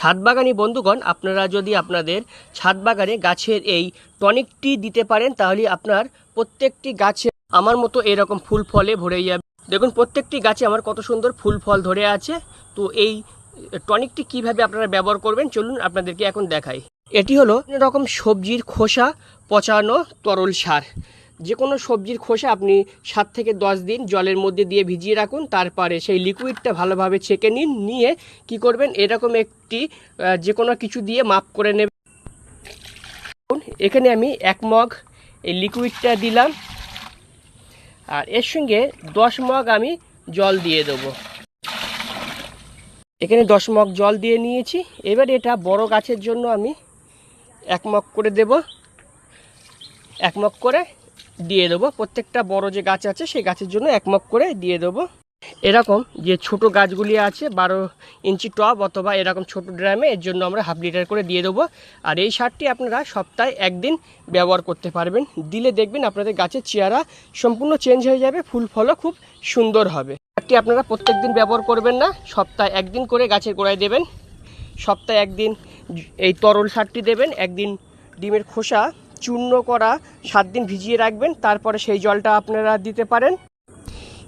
ছাদ বাগানি বন্ধুগণ, আপনারা যদি আপনাদের ছাদ বাগানে গাছের এই টনিকটি দিতে পারেন, তাহলে আপনার প্রত্যেকটি গাছে আমার মতো এরকম ফুল ফলে ভরে যাবে। দেখুন, প্রত্যেকটি গাছে আমার কত সুন্দর ফুল ফল ধরে আছে। তো এই টনিকটি কীভাবে আপনারা ব্যবহার করবেন, চলুন আপনাদেরকে এখন দেখাই। এটি হলো রকম সবজির খোসা পচানো তরল সার। যে কোনো সবজির খোসা আপনি সাত থেকে দশ দিন জলের মধ্যে দিয়ে ভিজিয়ে রাখুন, তারপরে সেই লিকুইডটা ভালোভাবে ছেঁকে নিন, নিয়ে কি করবেন, এরকম একটি যে কোনো কিছু দিয়ে মাপ করে নেবেন। এখানে আমি এক মগ এই লিকুইডটা দিলাম, আর এর সঙ্গে দশ মগ আমি জল দিয়ে দেবো। এখানে দশ মগ জল দিয়ে নিয়েছি, এবার এটা বড় গাছের জন্য আমি এক মগ করে দেব। এক মগ করে দিয়ে দেবো। প্রত্যেকটা বড় যে গাছ আছে, সেই গাছের জন্য এক মগ করে দিয়ে দেবো। এরকম যে ছোট গাছগুলি আছে, বারো ইঞ্চি টপ অথবা এরকম ছোট ড্রামে, এর জন্য আমরা হাফ লিটার করে দিয়ে দেবো। আর এই সারটি আপনারা সপ্তাহে একদিন ব্যবহার করতে পারবেন। দিলে দেখবেন আপনাদের গাছের চেহারা সম্পূর্ণ চেঞ্জ হয়ে যাবে, ফুল ফলও খুব সুন্দর হবে। সারটি আপনারা প্রত্যেক দিন ব্যবহার করবেন না, সপ্তাহে একদিন করে গাছের গোড়ায় দেবেন। সপ্তাহে একদিন এই তরল সারটি দেবেন, একদিন ডিমের খোসা চূর্ণ করা সাত দিন ভিজিয়ে রাখবেন, তারপরে সেই জলটা আপনারা দিতে পারেন।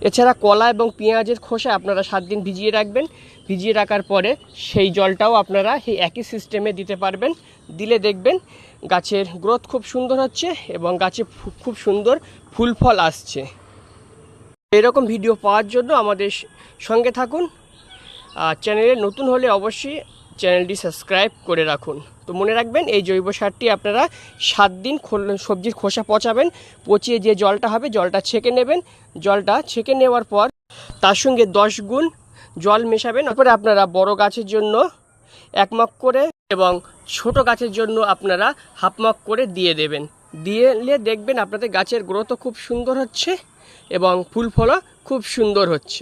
এছাড়া কলা এবং পেঁয়াজের খোসা আপনারা সাত দিন ভিজিয়ে রাখবেন। ভিজিয়ে রাখার পরে সেই জলটাও আপনারা সেই একই সিস্টেমে দিতে পারবেন। দিলে দেখবেন গাছের গ্রোথ খুব সুন্দর হচ্ছে এবং গাছে খুব সুন্দর ফুল ফল আসছে। এরকম ভিডিও পাওয়ার জন্য আমাদের সঙ্গে থাকুন। আর চ্যানেলে নতুন হলে অবশ্যই চ্যানেলটি সাবস্ক্রাইব করে রাখুন। তো মনে রাখবেন, এই জৈব সারটি আপনারা সাত দিন সবজির খোসা পচাবেন, পচিয়ে যে জলটা হবে, জলটা ছেঁকে নেবেন। জলটা ছেঁকে নেওয়ার পর তার সঙ্গে দশ গুণ জল মেশাবেন। তারপরে আপনারা বড় গাছের জন্য এক করে এবং ছোট গাছের জন্য আপনারা হাফ মগ করে দিয়ে দেবেন। দিলে দেখবেন আপনাদের গাছের গ্রোথও খুব সুন্দর হচ্ছে এবং ফুল ফলও খুব সুন্দর হচ্ছে।